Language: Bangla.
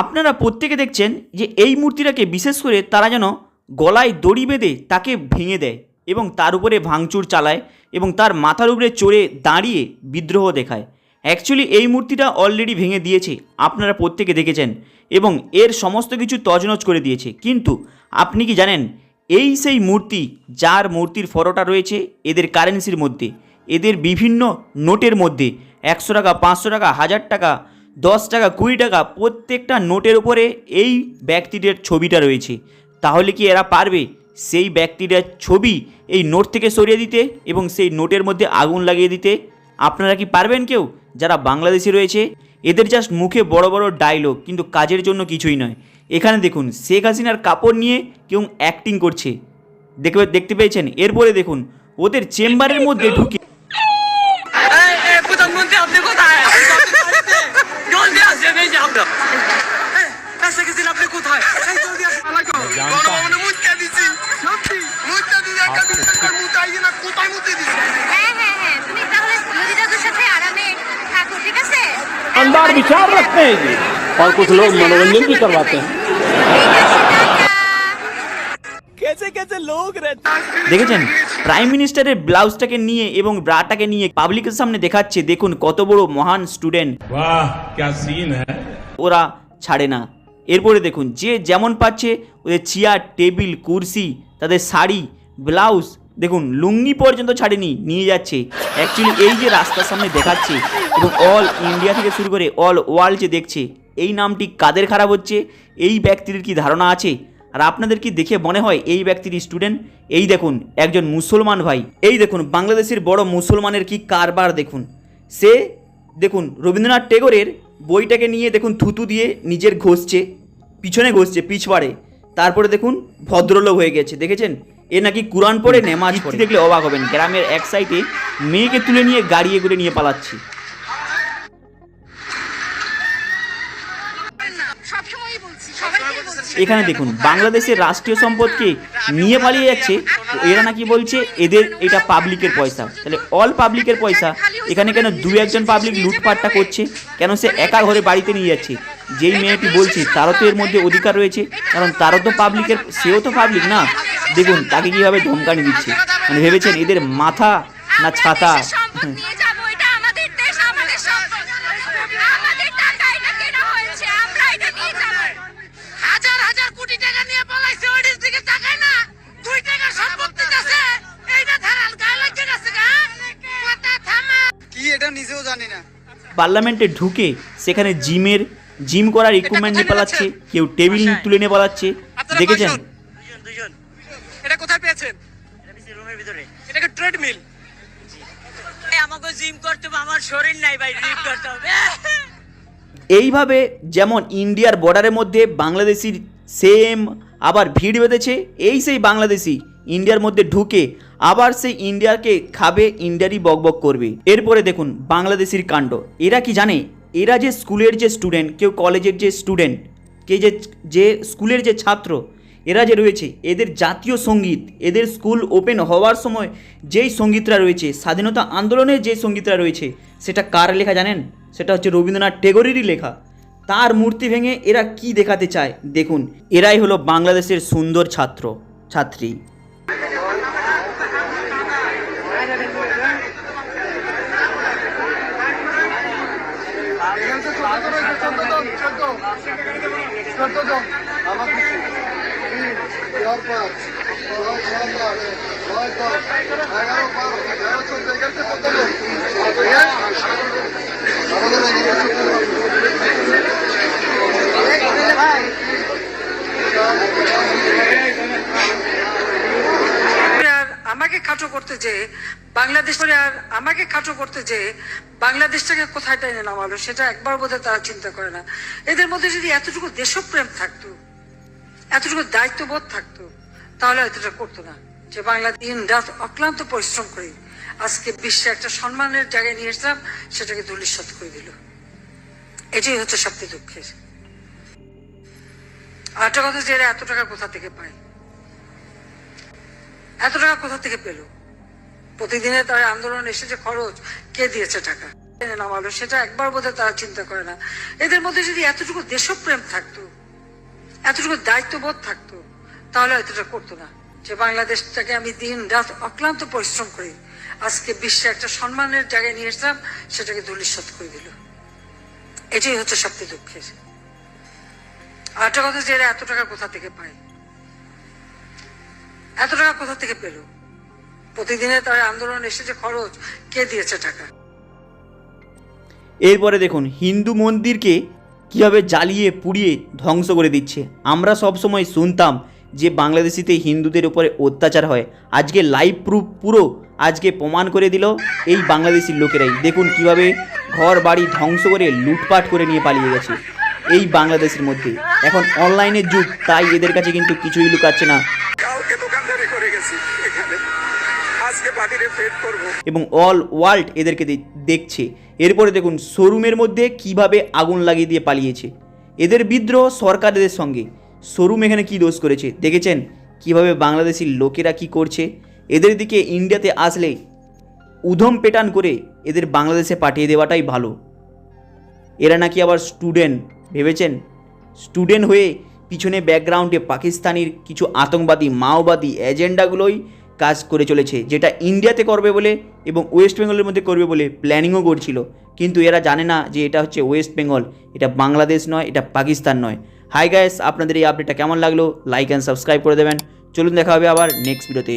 আপনারা প্রত্যেকে দেখছেন যে এই মূর্তিটাকে বিশেষ করে তারা যেন গলায় দড়ি বেঁধে তাকে ভেঙে দেয় এবং তার উপরে ভাঙচুর চালায় এবং তার মাথার উপরে চড়ে দাঁড়িয়ে বিদ্রোহ দেখায়। অ্যাকচুয়ালি এই মূর্তিটা অলরেডি ভেঙে দিয়েছে, আপনারা প্রত্যেকে দেখেছেন, এবং এর সমস্ত কিছু তজনজ করে দিয়েছে। কিন্তু আপনি কি জানেন, এই সেই মূর্তি যার মূর্তির ফটোটা রয়েছে এদের কারেন্সির মধ্যে, এদের বিভিন্ন নোটের মধ্যে, একশো টাকা, পাঁচশো টাকা, হাজার টাকা দশ টাকা, কুড়ি টাকা, প্রত্যেকটা নোটের উপরে এই ব্যক্তিটির ছবিটা রয়েছে। তাহলে কি এরা পারবে সেই ব্যক্তিটার ছবি এই নোট থেকে সরিয়ে দিতে এবং সেই নোটের মধ্যে আগুন লাগিয়ে দিতে? আপনারা কি পারবেন কেউ? যারা বাংলাদেশি রয়েছে, এদের জাস্ট মুখে বড় বড় ডায়লগ কিন্তু কাজের জন্য কিছুই নয়। এখানে দেখুন, শেখ হাসিনার কাপড় নিয়ে কেউ অ্যাক্টিং করছে। দেখবে, দেখতে পেয়েছেন? এরপরে দেখুন, ওদের চেম্বারের মধ্যে ঢুকে शानदार विचार रखते हैं जी और कुछ लोग मनोरंजन भी करवाते हैं দেখেছেন প্রাইম মিনিস্টারের ব্লাউজটাকে নিয়ে এবং ব্রাটাকে নিয়ে পাবলিকের সামনে দেখাচ্ছে দেখুন কত বড় মহান স্টুডেন্ট वाह क्या सीन है ওরা ছাড়ে না এরপরে দেখুন যে যেমন পাচ্ছে ওদের চেয়ার টেবিল কুর্সি তাদের শাড়ি ব্লাউজ দেখুন, লুঙ্গি পর্যন্ত ছাড়েনি, নিয়ে যাচ্ছে। অ্যাকচুয়ালি এই যে রাস্তার সামনে দেখাচ্ছে, এবং অল ইন্ডিয়া থেকে শুরু করে অল ওয়ার্ল্ড যে দেখছে, এই নামটি কাদের খারাপ হচ্ছে? এই ব্যক্তির কি ধারণা আছে? আর আপনাদের কি দেখে মনে হয় এই ব্যক্তির স্টুডেন্ট এই দেখুন, একজন মুসলমান ভাই। এই দেখুন, বাংলাদেশের বড় মুসলমানের কি কারবার দেখুন। সে, দেখুন, রবীন্দ্রনাথ টেগোরের বইটাকে নিয়ে দেখুন, থুতু দিয়ে নিজের ঘষছে, পিছনে ঘষছে, পিছবাড়ে। তারপরে দেখুন, ভদ্রলোক হয়ে গেছে, দেখেছেন? এ নাকি কোরআন পড়ে নেমাজ পড়ে। দেখলে অবাক হবেন। গ্রামের এক সাইডে মেয়েকে তুলে নিয়ে গাড়িয়ে করে নিয়ে পালাচ্ছে। এখানে দেখুন বাংলাদেশের রাষ্ট্রীয় সম্পদকে নিয়ে পালিয়ে যাচ্ছে। এরা নাকি বলছে এদের এটা পাবলিকের পয়সা। তাহলে অল পাবলিকের পয়সা। এখানে কেন দু একজন পাবলিক লুটপাটটা করছে? কেন সে একা ঘরে বাড়িতে নিয়ে যাচ্ছে? যেই মেয়েটি বলছে তারও তো এর মধ্যে অধিকার রয়েছে। কারণ তারও তো পাবলিকের সেও তো পাবলিক না। দেখুন তাকে কীভাবে ধমকানি দিচ্ছে? মানে ভেবেছেন এদের মাথা না ছাতা? দেশের সম্পদ নিয়ে যাব এটা আমাদের দেশ আমাদের সম্পদ। আমাদের টাকা এটা কেনা হয়েছে আমরা এটা নিয়ে যাব। হাজার হাজার কোটি টাকা নিয়ে পালাইছে ওইটার দিকে তাকায় না। দুই টাকা সম্পত্তি আছে এইটা ধারাল গায়ে লাগছে গেছে গা কথা থামা। কি এটা নিজেও জানি না। পার্লামেন্টে ঢুকে সেখানে জিমের জিম করার ইকুইপমেন্ট নিয়ে পালাচ্ছে কেউ টেবিল তুলে নিয়ে পালাচ্ছে দেখেছেন দুজন দুজন এটা কোথায় পেয়েছেন এইভাবে যেমন ইন্ডিয়ার বর্ডারের মধ্যে বাংলাদেশির সেম আবার ভিড় বেঁধেছে, এই সেই বাংলাদেশি ইন্ডিয়ার মধ্যে ঢুকে আবার সেই ইন্ডিয়াকে খাবে, ইন্ডিয়ারই বকবক করবে। এরপরে দেখুন বাংলাদেশির কাণ্ড। এরা কি জানে? এরা যে স্কুলের যে স্টুডেন্ট কেউ কলেজের যে স্টুডেন্ট কে যে যে স্কুলের যে ছাত্র এরা যে রয়েছে, এদের জাতীয় সংগীত, এদের স্কুল ওপেন হওয়ার সময় যেই সঙ্গীতরা রয়েছে, স্বাধীনতা আন্দোলনের যে সঙ্গীতরা রয়েছে, সেটা কার লেখা জানেন? সেটা হচ্ছে রবীন্দ্রনাথ টেগোরেরই লেখা। তার মূর্তি ভেঙে এরা কি দেখাতে চায়? দেখুন, এরাই হলো বাংলাদেশের সুন্দর ছাত্র, ছাত্রী। আমাকে খাটো করতে যে, বাংলাদেশ আর আমাকে খাটো করতে যে বাংলাদেশটাকে কোথায় টেনে নামালো, সেটা একবার বোধহয় তারা চিন্তা করে না। এদের মধ্যে যদি এতটুকু দেশপ্রেম থাকতো এতটুকু দায়িত্ববোধ থাকতো, তাহলে এটা করতো না। যে বাংলা দিন রাত অক্লান্ত পরিশ্রম করি আজকে বিশ্বে একটা সম্মানের জায়গায় নিয়ে এসলাম, সেটাকে ধুলিস্বাত করে দিল। এটাই হচ্ছে সবচেয়ে দুঃখের। আর একটা কথা যে এরা এত টাকা কোথা থেকে পায়? এত টাকা কোথা থেকে পেল? প্রতিদিনে তার আন্দোলন এসে যে খরচ, কে দিয়েছে টাকা? নামালো সেটা একবার বোধহয় তারা চিন্তা করে না। এদের মধ্যে যদি এতটুকু দেশপ্রেম থাকতো এতটুকু দায়িত্ববোধ থাকতো, তাহলে এটা করতো না। যে বাংলাদেশটাকে আমি দিন রাত অক্লান্ত পরিশ্রম করি, আজকে বিশ্বে একটা সম্মানের জায়গায় নিয়ে এসলাম, সেটাকে ধূলিসাৎ করে দিল। এটাই হচ্ছে সবচেয়ে দুঃখের। আর একটা কথা যে এরা এত টাকা কোথা থেকে পায়? এত টাকা কোথা থেকে পেল? প্রতিদিনে তার আন্দোলন এসে যে খরচ, কে দিয়েছে টাকা? এরপরে দেখুন, হিন্দু মন্দিরকে কীভাবে জ্বালিয়ে পুড়িয়ে ধ্বংস করে দিচ্ছে? আমরা সব সময় শুনতাম যে বাংলাদেশিতে হিন্দুদের উপরে অত্যাচার হয়। আজকে লাইভ প্রুফ পুরো আজকে প্রমাণ করে দিল এই বাংলাদেশির লোকেরাই। দেখুন কীভাবে ঘর বাড়ি ধ্বংস করে লুটপাট করে নিয়ে পালিয়ে গেছে এই বাংলাদেশের মধ্যে। এখন অনলাইনের যুগ তাই এদের কাছে কিন্তু কিছুই লুকাচ্ছে না। এবং অল ওয়ার্ল্ড এদেরকে দেখছে। এরপরে দেখুন, শোরুমের মধ্যে কীভাবে আগুন লাগিয়ে দিয়ে পালিয়েছে। এদের বিদ্রোহ সরকারের সঙ্গে। শোরুম এখানে কি দোষ করেছে? দেখেছেন? কীভাবে বাংলাদেশির লোকেরা কি করছে? এদের দিকে ইন্ডিয়াতে আসলে উধম পেটান করে এদের বাংলাদেশে পাঠিয়ে দেওয়াটাই ভালো। এরা নাকি আবার স্টুডেন্ট, ভেবেছেন? স্টুডেন্ট হয়ে পিছনে ব্যাকগ্রাউন্ডে পাকিস্তানির কিছু আতঙ্কবাদী, মাওবাদী এজেন্ডাগুলোই কাজ করে চলেছে, যেটা ইন্ডিয়াতে করবে বলে এবং ওয়েস্ট বেঙ্গলের মধ্যে করবে বলে প্ল্যানিংও করছিল। কিন্তু এরা জানে না যে এটা হচ্ছে ওয়েস্ট বেঙ্গল, এটা বাংলাদেশ নয়, এটা পাকিস্তান নয়। হাই গাইস, আপনাদের এই আপডেটটা কেমন লাগল? লাইক অ্যান্ড সাবস্ক্রাইব করে দেবেন। চলুন দেখা হবে আবার নেক্সট ভিডিওতে